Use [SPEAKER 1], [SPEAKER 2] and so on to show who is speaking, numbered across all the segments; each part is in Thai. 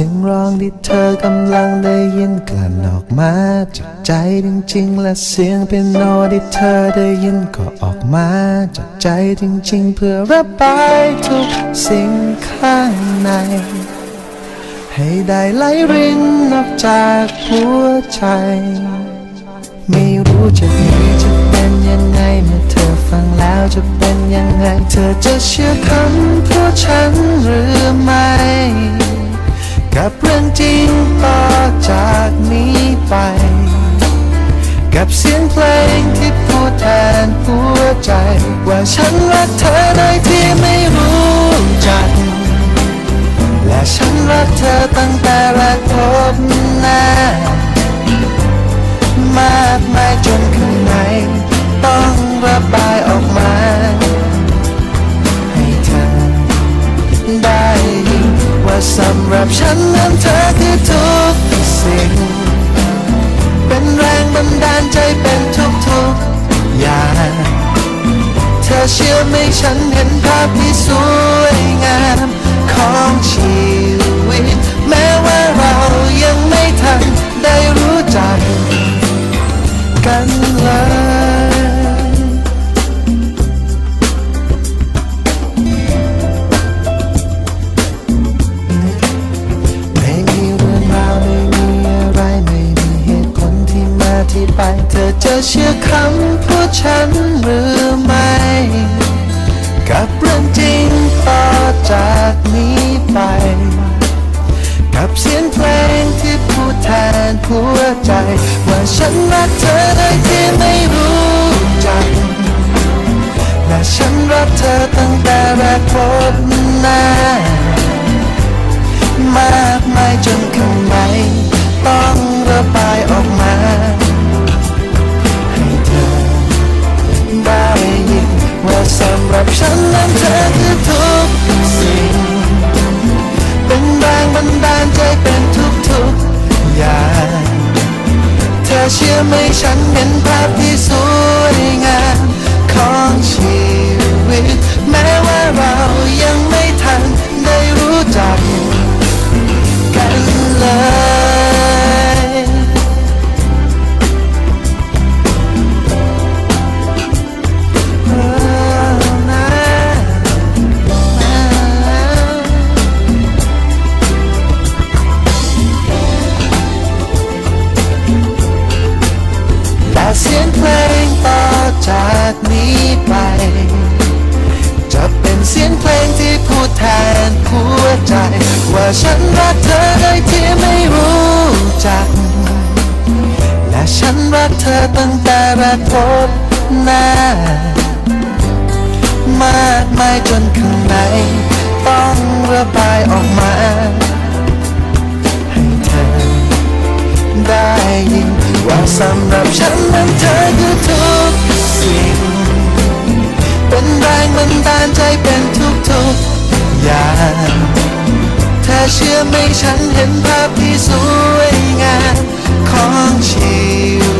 [SPEAKER 1] สียงร้องที่เธอกำลังได้ยินกลั่นออกมาจากใจจริงๆ และเสียงเป็นโนที่เธอได้ยินก็ออกมาจากใจจริงๆ เพื่อระบายทุกสิ่งข้างใน ให้ได้ไหลรินออกจากหัวใจ ไม่รู้จะดีจะเป็นยังไงเมื่อเธอฟังแล้วจะเป็นยังไง เธอจะเชื่อคำพูดฉันหรือไม่ กับเสียงเพลงที่พูดแทนหัวใจ ว่าฉันรักเธอโดยที่ไม่รู้จัก และฉันรักเธอตั้งแต่แรกพบหน้ามากมายจนข้างในต้องระบายออกมา ให้เธอได้ยินว่าสำหรับฉันนั้นเธอคือทุกสิ่ง ชื่อไหมฉันเห็นภาพที่สวยงามของชีวิต แม้ว่าเรายังไม่ทันได้รู้จักกันเลยไม่มีเรื่องราวไม่มีอะไรไม่มีเหตุผลที่มาที่ไป เธอจะเชื่อคำพูดฉันหรือ จากนี้ไป กับเสียงเพลงที่พูดแทนหัวใจ ว่าฉันรักเธอโดยที่ไม่รู้จัก และฉันรักเธอตั้งแต่แรกพบหน้ามากมายจนข้างในต้องระบายออกมา ให้เธอได้ยินว่าสำหรับฉันนั้น แทนหัวใจ ว่าฉันรักเธอโดยที่ไม่รู้จัก และฉันรักเธอตั้งแต่แรกพบหน้ามากมายจนข้างใน ต้องระบายออกมา ให้เธอได้ยินว่าสำหรับฉันนั้นเธอคือทุกสิ่ง เป็นแรงบันดาลใจเป็นทุกๆางเธอเชื่อไหมฉันเห็นภาพที่สวยงามของชีวิต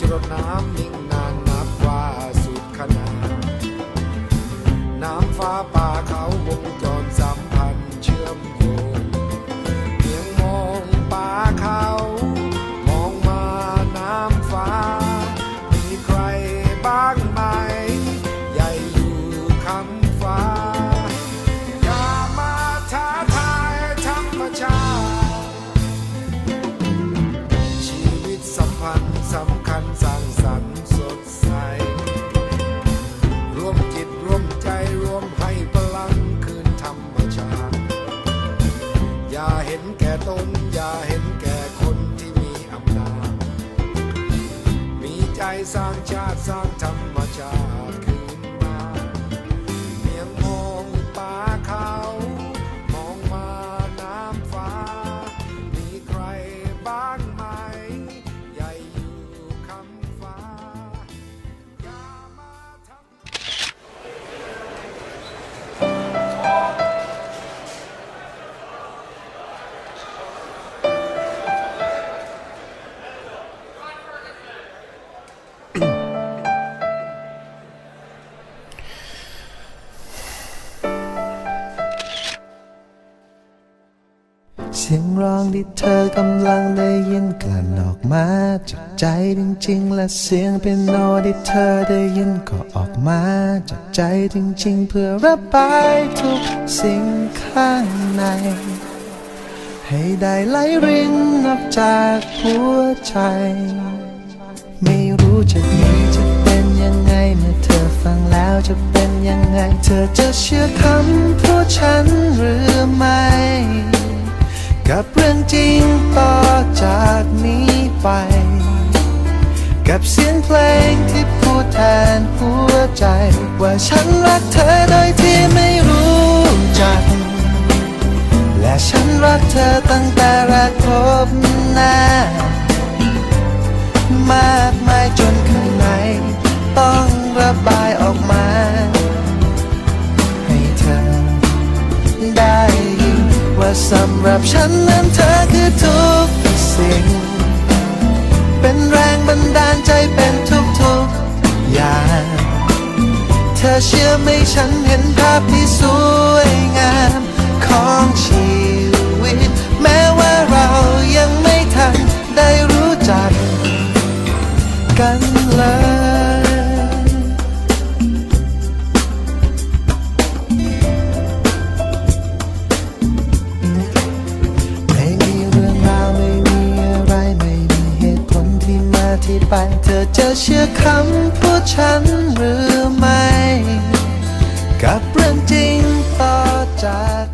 [SPEAKER 1] จ
[SPEAKER 2] ร
[SPEAKER 3] ดน้ำนิ่ง สำคัญสร้างสรรค์สดใส รวมจิตรวมใจรวมให้พลังคืนธรรมชาติ อย่าเห็นแก่ตน อย่าเห็นแก่คนที่มีอำนาจ มีใจสร้างชาติสร้างธรรมชาติ เสี
[SPEAKER 1] ยงร้องที่เธอกำลังได้ยินกลั่นออกมาจากใจจริงๆ และเสียงเป็นโนที่เธอได้ยินก็ออกมาจากใจจริงๆ เพื่อระบายทุกสิ่งข้างใน ให้ได้ไหลรินออกจากหัวใจ ไม่รู้จะดีจะเป็นยังไงเมื่อเธอฟังแล้วจะเป็นยังไง เธอจะเชื่อคำพูดฉันหรือไม่ ไป กับเสียงเพลงที่พูดแทนหัวใจ ว่าฉันรักเธอโดยที่ไม่รู้จัก และฉันรักเธอตั้งแต่แรกพบหน้ามากมายจนข้างในต้องระบายออกมาให้เธอได้ยินว่าสำหรับฉันนั้น อเชื่อไหมฉันเห็นภาพที่สวยงามของชีวิต แม้ว่าเรายังไม่ทันได้รู้จักกันเลยไม่มีเรื่องราวไม่มีอะไรไม่มีเหตุผลที่มาที่ไป เธอจะเชื่อคำพูดฉันหรือไม่ กับเรื่องจริงต่อจาก